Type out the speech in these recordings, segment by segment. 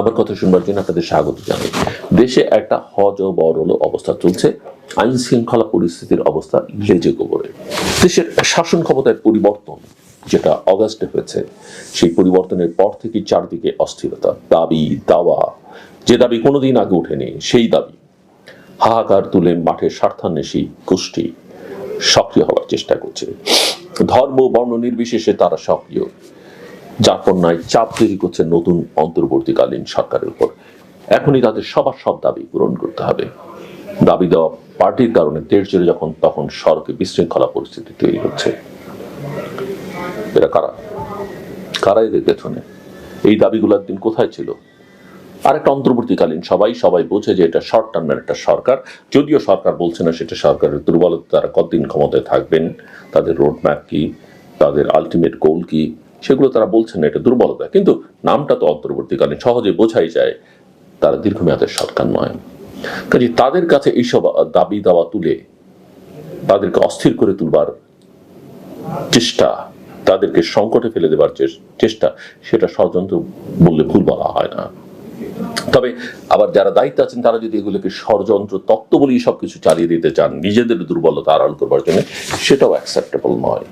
আমার কথা শুনবার জন্য আপনাদের স্বাগত জানাই। দেশে একটা হজ ও বড়ল অবস্থা চলছে। আইন শৃঙ্খলা পরিস্থিতির অবস্থা লেজে গোবরে দেশের শাসন ক্ষমতার পরিবর্তন যেটা অগাস্টে হয়েছে, সেই পরিবর্তনের পর থেকে চারদিকে অস্থিরতা, দাবি, দাওয়া। যে দাবি কোনোদিন আগে ওঠেনি, সেই দাবি। হাহাকার তুলে মাঠের স্বার্থান্বেষী গোষ্ঠী সক্রিয় হওয়ার চেষ্টা করছে। ধর্ম, বর্ণ নির্বিশেষে তারা সক্রিয়। পণ্যায় চাপ তৈরি করছে নতুন অন্তর্বর্তীকালীন সরকারের উপর। এখনই তাদের সবার সব দাবি পূরণ করতে হবে। দাবি দেওয়া পার্টির কারণে দেশ জুড়ে যখন তখন সড়কে বিশৃঙ্খলা পরিস্থিতি তৈরি হচ্ছে। এরা কারা? কারা এদের পেছনে? এই দাবিগুলোর দিন কোথায় ছিল? আর একটা অন্তর্বর্তীকালীন সবাই সবাই বোঝে যে এটা শর্ট টার্মের একটা সরকার। যদিও সরকার বলছে না সেটা সরকারের দুর্বলতা, তারা কতদিন ক্ষমতায় থাকবেন, তাদের রোড ম্যাপ কি, তাদের আলটিমেট গোল কি সেগুলো তারা বলছেন এটা দুর্বলতা। কিন্তু নামটা তো অন্তর্বর্তীকালীন সহজে বোঝাই যায়, তারা দীর্ঘমেয়াদের সরকার নয়। কাজে তাদের কাছে এইসব দাবি দাওয়া তুলে তাদেরকে অস্থির করে তুলবার চেষ্টা, তাদেরকে সংকটে ফেলে দেবার চেষ্টা, সেটা ষড়যন্ত্র বললে ভুল বলা হয় না। তবে আবার যারা দায়িত্ব আছেন, তারা যদি এগুলোকে ষড়যন্ত্র, তত্ত্ব বলেই সবকিছু চালিয়ে দিতে চান, নিজেদের দুর্বলতা আড়াল করবার জন্য, সেটাও অ্যাকসেপ্টেবল নয়।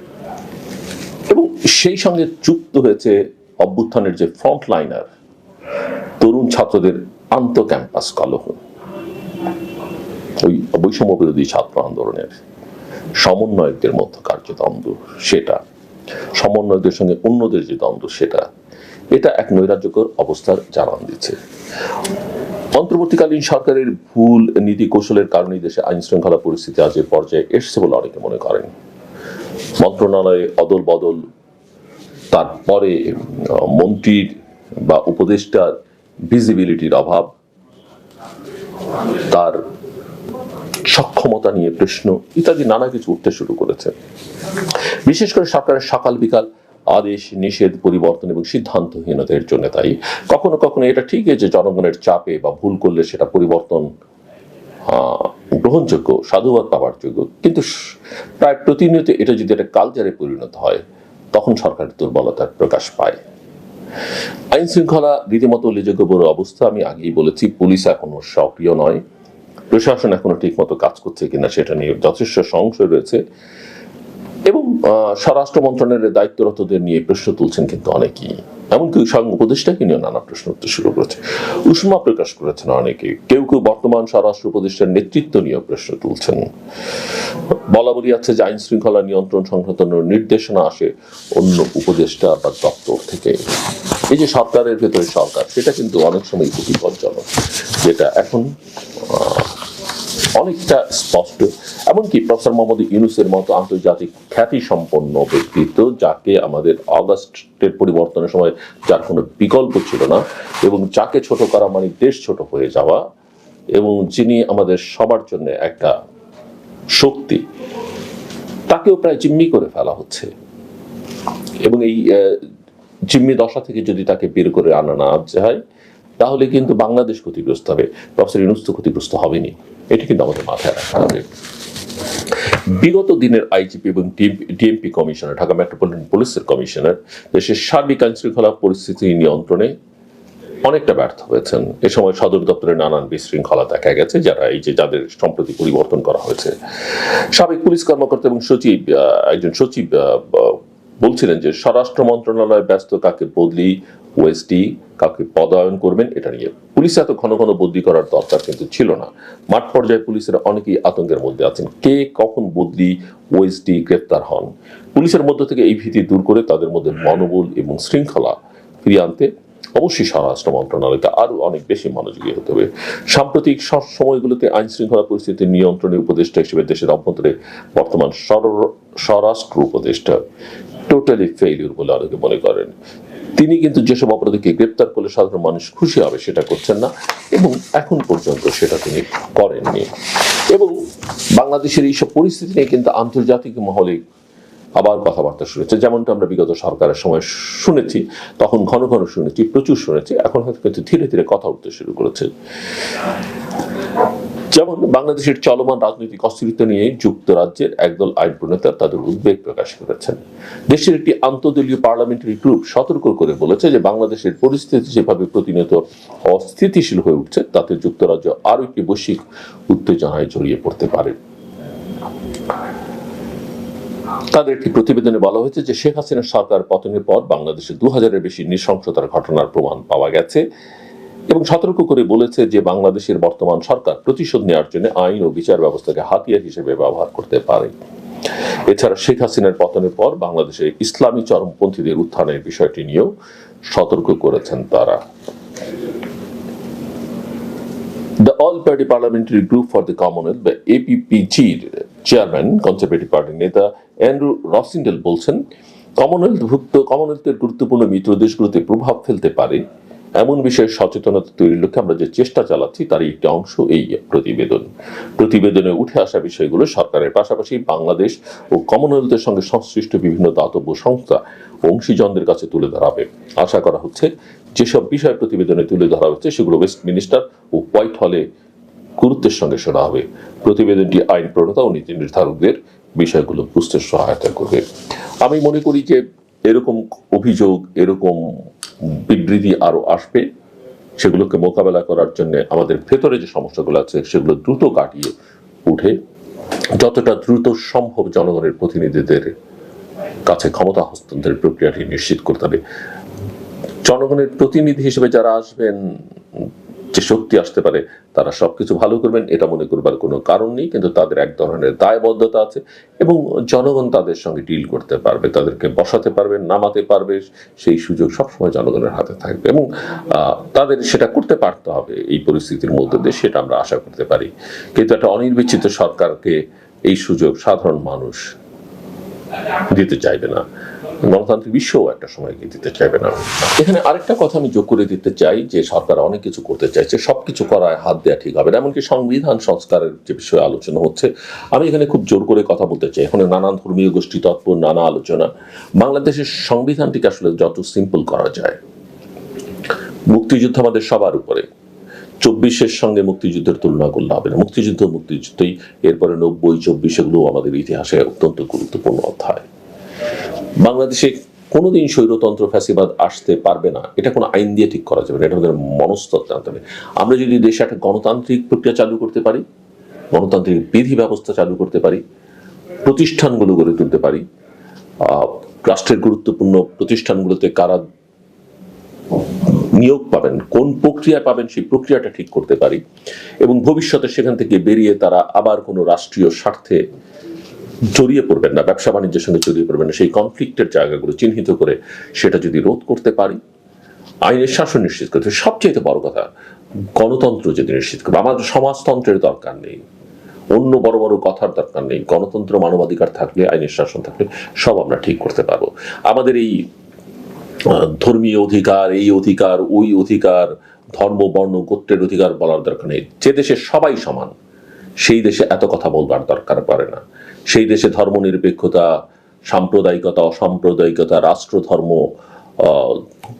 এবং সেই সঙ্গে যুক্ত হয়েছে অভ্যুত্থানের যে ফ্রন্ট লাইনার তরুণ ছাত্রদের আন্ত ক্যাম্পাস কলহ। ওই বৈষম্য বিরোধী ছাত্র আন্দোলনের সমন্বয়কদের মধ্যকার যে দ্বন্দ্ব সেটা, সমন্বয়কদের সঙ্গে অন্যদের যে দ্বন্দ্ব সেটা, এটা এক নৈরাজ্যকর অবস্থার জানান দিচ্ছে। অন্তর্বর্তীকালীন সরকারের ভুল নীতি কৌশলের কারণেই দেশে আইন শৃঙ্খলা পরিস্থিতি আজ এ পর্যায়ে এসছে বলে অনেকে মনে করেন। মন্ত্রণালয়ে অদল বদল, তারপরে মন্ত্রীর বা উপদেষ্টার ভিজিবিলিটির অভাব, তার সক্ষমতা নিয়ে প্রশ্ন, ইত্যাদি নানা কিছু উঠতে শুরু করেছে। বিশেষ করে সরকারের সকাল বিকাল আদেশ, নিষেধ, পরিবর্তন এবং সিদ্ধান্তহীনতার জন্য তাই কখনো কখনো এটা ঠিকই যে জনগণের চাপে বা ভুল করলে সেটা পরিবর্তন গ্রহণযোগ্য, সাধুবাদ পাওয়ার যোগ্য। কিন্তু প্রায় প্রতিনিয়ত এটা যদি একটা কালচারে পরিণত হয়, তখন সরকারের দুর্বলতার প্রকাশ পায়। আইন শৃঙ্খলা রীতিমতো উল্লেখযোগ্য বড় অবস্থা, আমি আগেই বলেছি, পুলিশ এখনও সক্রিয় নয়। প্রশাসন এখনও ঠিকমতো কাজ করছে কিনা সেটা নিয়ে যথেষ্ট সংশয় রয়েছে। এবং স্বরাষ্ট্র মন্ত্রণালয়ের দায়িত্বরতদের নিয়ে প্রশ্ন তুলছেন কিন্তু অনেকেই। এমনকি স্বয়ং উপদেষ্টাকে নিয়ে নানা প্রশ্ন উঠতে শুরু করেছে। উষ্মা প্রকাশ করেছেন অনেকে। কেউ কেউ বর্তমান স্বরাষ্ট্র উপদেষ্টার নেতৃত্ব নিয়ে প্রশ্ন তুলছেন। বলা বলি আছে যে আইন শৃঙ্খলা নিয়ন্ত্রণ সংক্রান্ত নির্দেশনা আসে অন্য উপদেষ্টা বা দপ্তর থেকে। এই যে সরকারের ভেতরে সরকার, সেটা কিন্তু অনেক সময় বিপজ্জনক যেটা এখন অনেকটা স্পষ্ট। এমনকি প্রফেসর মোহাম্মদ ইউনুসের মতো আন্তর্জাতিক খ্যাতি সম্পন্ন ব্যক্তিত্ব, যাকে আমাদের অগাস্টের পরিবর্তনের সময় যার কোনো বিকল্প ছিল না, এবং যাকে ছোট করা মানে দেশ ছোট হয়ে যাওয়া, এবং যিনি আমাদের সবার জন্য একটা শক্তি, তাকেও প্রায় জিম্মি করে ফেলা হচ্ছে। এবং এই জিম্মি দশা থেকে যদি তাকে বের করে আনা না যায়, তাহলে কিন্তু বাংলাদেশ ক্ষতিগ্রস্ত হবে। প্রফেসর ইউনুস তো ক্ষতিগ্রস্ত হবেনি এটা কিন্তু আমাদের মাথায় রাখতে হবে বিগত দিনের আইজিপি এবং ডিএমপি কমিশনার, ঢাকা মেট্রোপলিটন পুলিশের কমিশনার দেশের সার্বিক আইন শৃঙ্খলা পরিস্থিতি নিয়ন্ত্রণে অনেকটা ব্যর্থ হয়েছেন। এ সময় সদর দপ্তরে নানান বিশৃঙ্খলা দেখা গেছে, যারা এই যে যাদের সম্প্রতি পরিবর্তন করা হয়েছে। সাবেক পুলিশ কর্মকর্তা এবং সচিব একজন সচিব বলছিলেন যে স্বরাষ্ট্র মন্ত্রণালয় ব্যস্ত, কাকে বদলি, ওএসডি কাকে পদায়ন করবেন, এটা নিয়ে পুলিশ এত ঘন ঘন বদলি করার দরকার কিন্তু ছিল না। মাঠ পর্যায়ে পুলিশের অনেকেই আতঙ্কের মধ্যে আছেন। কে কখন বদলি, ওএসডি গ্রেপ্তার হন? পুলিশের মধ্য থেকে এই ভীতি দূর করে তাদের মধ্যে মনোবল এবং শৃঙ্খলা ফিরিয়ে আনতে অবশ্যই স্বরাষ্ট্র মন্ত্রণালয়কে আরও অনেক বেশি মনোযোগী হতে হবে। সাম্প্রতিক সব সময়গুলোতে আইন শৃঙ্খলা পরিস্থিতি নিয়ন্ত্রণের উপদেষ্টা হিসেবে দেশের অভ্যন্তরে বর্তমান স্বর- স্বরাষ্ট্র উপদেষ্টা টোটালি ফেইলিউর বলে অনেকে মনে করেন। তিনি কিন্তু যেসব অপরাধীকে গ্রেপ্তার করলে সাধারণ মানুষ খুশি হবে, সেটা করছেন না। এবং এখন পর্যন্ত সেটা তিনি করেননি। এবং বাংলাদেশের এইসব পরিস্থিতি নিয়ে কিন্তু আন্তর্জাতিক মহলে আবার কথাবার্তা শুনেছে। যেমনটা আমরা বিগত সরকারের সময় শুনেছি, তখন ঘন ঘন শুনেছি, প্রচুর শুনেছি, এখন হয়তো কিন্তু ধীরে ধীরে কথা উঠতে শুরু করেছে। যেমন বাংলাদেশের চলমান রাজনৈতিক অস্থিরতা নিয়ে যুক্তরাজ্যের একদল আইন প্রণেতা তাদের উদ্বেগ প্রকাশ করেছেন। দেশের একটি আন্তদলীয় পার্লামেন্টারি গ্রুপ সতর্ক করে বলেছে যে বাংলাদেশের পরিস্থিতি যেভাবে প্রতিনিয়ত অস্থিতিশীল হয়ে উঠছে, তাতে যুক্তরাজ্য আরও একটি বৈশ্বিক উত্তেজনায় জড়িয়ে পড়তে পারে। তাদের একটি প্রতিবেদনে বলা হয়েছে যে শেখ হাসিনার সরকার পতনের পর বাংলাদেশে দু হাজারের বেশি নৃশংসতার ঘটনার প্রমাণ পাওয়া গেছে। এবং সতর্ক করে বলেছে যে বাংলাদেশের বর্তমান সরকার প্রতিশোধ নেওয়ার জন্য আইন ও বিচার ব্যবস্থাকে হাতিয়ার হিসেবে ব্যবহার করতে পারে। এছাড়া শেখ হাসিনার পতনের পর বাংলাদেশে ইসলামী চরমপন্থীদের উত্থানের বিষয়টি নিয়েও সতর্ক করেছেন তারা। The all party parliamentary group for the commonwealth বা এপিপিজির চেয়ারম্যান কনজারভেটিভ পার্টির নেতা অ্যান্ড্রু রসিন্ডেল বলছেন কমনওয়েলথভুক্ত কমনওয়েলথের গুরুত্বপূর্ণ মিত্র দেশগুলোতে প্রভাব ফেলতে পারে। এমন বিষয়ে সচেতনতা তৈরির লক্ষ্যে আমরা যে চেষ্টা চালাচ্ছি, তারই একটি অংশ এই প্রতিবেদন। প্রতিবেদনে উঠে আসা বিষয়গুলো সরকারের পাশাপাশি বাংলাদেশ ও কমনওয়েলথের সঙ্গে সংশ্লিষ্ট বিভিন্ন দাতব্য সংস্থা অংশীজনদের কাছে তুলে ধরা হবে। আশা করা হচ্ছে, যেসব বিষয় প্রতিবেদনে তুলে ধরা হচ্ছে, সেগুলো ওয়েস্টমিনিস্টার ও হোয়াইট হলে গুরুত্বের সঙ্গে শোনা হবে। প্রতিবেদনটি আইন প্রণতা ও নীতি নির্ধারকদের বিষয়গুলো বুঝতে সহায়তা করবে। আমি মনে করি যে এরকম অভিযোগ, এরকম বিবৃতি আরও আসবে, সেগুলোকে মোকাবেলা করার জন্য আমাদের ভেতরে যে সমস্যাগুলো আছে, সেগুলো দ্রুত কাটিয়ে উঠে যতটা দ্রুত সম্ভব জনগণের প্রতিনিধিদের কাছে ক্ষমতা হস্তান্তরের প্রক্রিয়াটি নিশ্চিত করতে হবে। জনগণের প্রতিনিধি হিসেবে যারা আসবেন, যে শক্তি আসতে পারে তারা সবকিছু ভালো করবেন, এটা মনে করবার কোনো কারণ নেই, কিন্তু তাদের এক ধরনের দায়বদ্ধতা আছে এবং জনগণ তাদের সঙ্গে ডিল করতে পারবে, তাদেরকে বসাতে পারবে, নামাতে পারবে, সেই সুযোগ সবসময় জনগণের হাতে থাকবে এবং তাদের সেটা করতে পারতে হবে এই পরিস্থিতির মধ্যে দিয়ে, সেটা আমরা আশা করতে পারি। কিন্তু একটা অনির্বাচিত সরকারকে এই সুযোগ সাধারণ মানুষ দিতে চাইবে না। গণতান্ত্রিক বিশ্বও একটা সময় গিয়ে দিতে চাইবে না। এখানে আরেকটা কথা আমি যোগ করে দিতে চাই যে সরকার অনেক কিছু করতে চাইছে, সবকিছু করায় হাত দেওয়া ঠিক হবে না, এমনকি সংবিধান সংস্কারের যে বিষয়ে আলোচনা হচ্ছে, আমি এখানে খুব জোর করে কথা বলতে চাই। এখানে নানান ধর্মীয় গোষ্ঠী, তৎপর, নানা আলোচনা। বাংলাদেশের সংবিধানটিকে আসলে যত সিম্পল করা যায়, মুক্তিযুদ্ধ আমাদের সবার উপরে। চব্বিশের সঙ্গে মুক্তিযুদ্ধের তুলনা করলে হবে না। মুক্তিযুদ্ধ, মুক্তিযুদ্ধই এরপরে নব্বই, চব্বিশ এগুলো আমাদের ইতিহাসে অত্যন্ত গুরুত্বপূর্ণ অধ্যায়। বাংলাদেশে কোনোদিন স্বৈরতন্ত্র ফ্যাসিবাদ আসতে পারবে না। এটা কোনো আইন দিয়ে ঠিক করা যাবে না। এটা আমাদের মনস্তত্ত্ব আনতে হবে। আমরা যদি দেশে একটা গণতান্ত্রিক প্রক্রিয়া চালু করতে পারি, গণতান্ত্রিক বিধি ব্যবস্থা চালু করতে পারি, প্রতিষ্ঠানগুলো গড়ে তুলতে পারি রাষ্ট্রের গুরুত্বপূর্ণ প্রতিষ্ঠানগুলোতে কারা নিয়োগ পাবেন, কোন প্রক্রিয়া পাবেন, সেই প্রক্রিয়াটা ঠিক করতে পারি এবং ভবিষ্যতে সেখান থেকে বেরিয়ে তারা আবার কোনো রাষ্ট্রীয় স্বার্থে জড়িয়ে পড়বেন না, ব্যবসা বাণিজ্যের সঙ্গে জড়িয়ে পড়বেন না, সেই কনফ্লিক্টের জায়গাগুলো চিহ্নিত করে সেটা যদি রোধ করতে পারি, আইনের শাসন নিশ্চিত করতে। সবচেয়ে বড় কথা, গণতন্ত্র যদি নিশ্চিত করবে আমাদের সমাজতন্ত্রের দরকার নেই, অন্য বড় বড় কথার দরকার নেই, গণতন্ত্র মানবাধিকার থাকলে, আইনের শাসন থাকলে সব আমরা ঠিক করতে পারব আমাদের এই ধর্মীয় অধিকার, এই অধিকার, ওই অধিকার, ধর্ম, বর্ণ, গোত্রের অধিকার বলার দরকার নেই যে দেশে সবাই সমান, সেই দেশে এত কথা বলবার দরকার পড়ে না সেই দেশে ধর্মনিরপেক্ষতা, সাম্প্রদায়িকতা, অসাম্প্রদায়িকতা, রাষ্ট্রধর্ম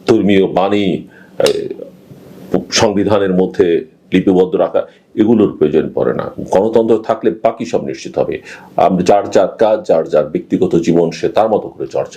ধর্মীয় বাণী সংবিধানের মধ্যে লিপিবদ্ধ রাখা, এগুলোর প্রয়োজন পড়ে না। গণতন্ত্র থাকলে বাকি সব নিশ্চিত হবে। যার যার কাজ, যার যার ব্যক্তিগত জীবন, সে তার মতো করে চর্চা